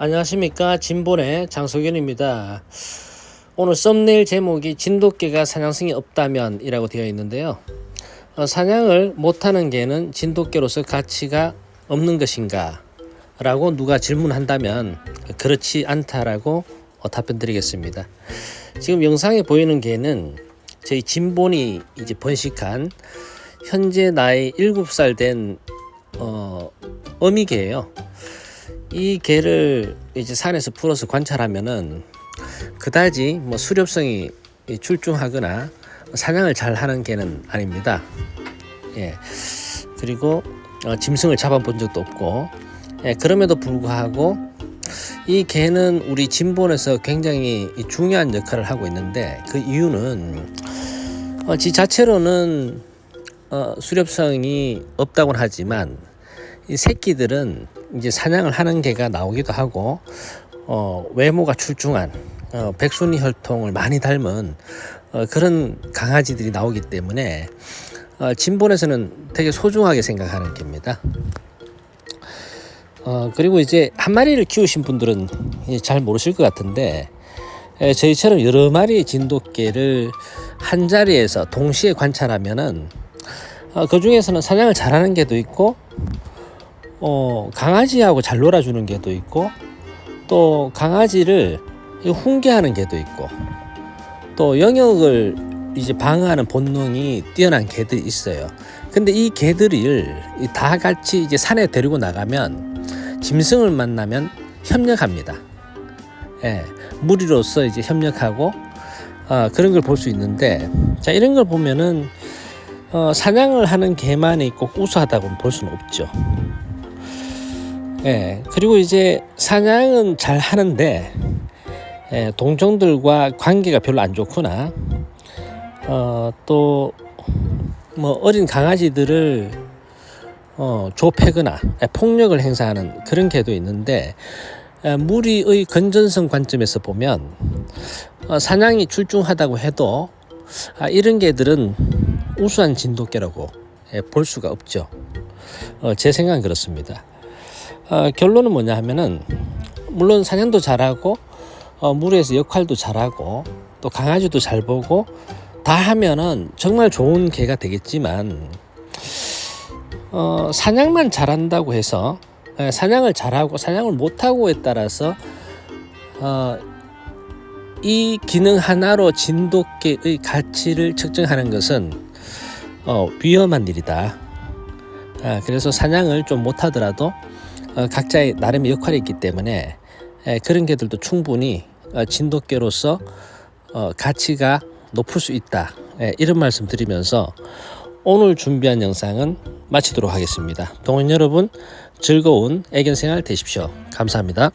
안녕하십니까 진본의 장소견입니다. 오늘 썸네일 제목이 진돗개가 사냥성이 없다면 이라고 되어 있는데요. 어, 사냥을 못하는 개는 진돗개로서 가치가 없는 것인가 라고 누가 질문한다면 그렇지 않다라고 어, 답변 드리겠습니다. 지금 영상에 보이는 개는 저희 진본이 이제 번식한 현재 나이 7살 된 어, 어미개예요. 이 개를 이제 산에서 풀어서 관찰하면은 그다지 뭐 수렵성이 출중하거나 사냥을 잘 하는 개는 아닙니다. 예. 그리고 어, 짐승을 잡아본 적도 없고 예, 그럼에도 불구하고 이 개는 우리 진본에서 굉장히 중요한 역할을 하고 있는데 그 이유는 어, 지 자체로는 어, 수렵성이 없다고는 하지만 이 새끼들은 이제 사냥을 하는 개가 나오기도 하고 어, 외모가 출중한 어, 백순이 혈통을 많이 닮은 어, 그런 강아지들이 나오기 때문에 어, 진본에서는 되게 소중하게 생각하는 개입니다. 어, 그리고 이제 한 마리를 키우신 분들은 잘 모르실 것 같은데 에, 저희처럼 여러 마리의 진돗개를 한 자리에서 동시에 관찰하면은 어, 그 중에서는 사냥을 잘하는 개도 있고 어, 강아지하고 잘 놀아주는 개도 있고 또 강아지를 훈계하는 개도 있고 또 영역을 이제 방어하는 본능이 뛰어난 개들이 있어요. 근데 이 개들을 다 같이 이제 산에 데리고 나가면 짐승을 만나면 협력합니다. 예, 무리로서 이제 협력하고 어, 그런 걸 볼 수 있는데 자 이런 걸 보면은 어, 사냥을 하는 개만이 꼭 우수하다고 볼 수는 없죠. 예, 그리고 이제 사냥은 잘 하는데 예, 동종들과 관계가 별로 안 좋거나 어, 또 뭐 어린 강아지들을 어, 조패거나 예, 폭력을 행사하는 그런 개도 있는데 예, 무리의 건전성 관점에서 보면 어, 사냥이 출중하다고 해도 아, 이런 개들은 우수한 진돗개라고 예, 볼 수가 없죠. 어, 제 생각은 그렇습니다. 어, 결론은 뭐냐 하면은 물론 사냥도 잘하고 어, 무리에서 역할도 잘하고 또 강아지도 잘 보고 다 하면은 정말 좋은 개가 되겠지만 어, 사냥만 잘한다고 해서 예, 사냥을 잘하고 사냥을 못하고에 따라서 어, 이 기능 하나로 진돗개의 가치를 측정하는 것은 어, 위험한 일이다. 아, 그래서 사냥을 좀 못하더라도 어, 각자의 나름의 역할이 있기 때문에 에, 그런 개들도 충분히 어, 진돗개로서 어, 가치가 높을 수 있다. 에, 이런 말씀 드리면서 오늘 준비한 영상은 마치도록 하겠습니다. 동원 여러분 즐거운 애견 생활 되십시오. 감사합니다.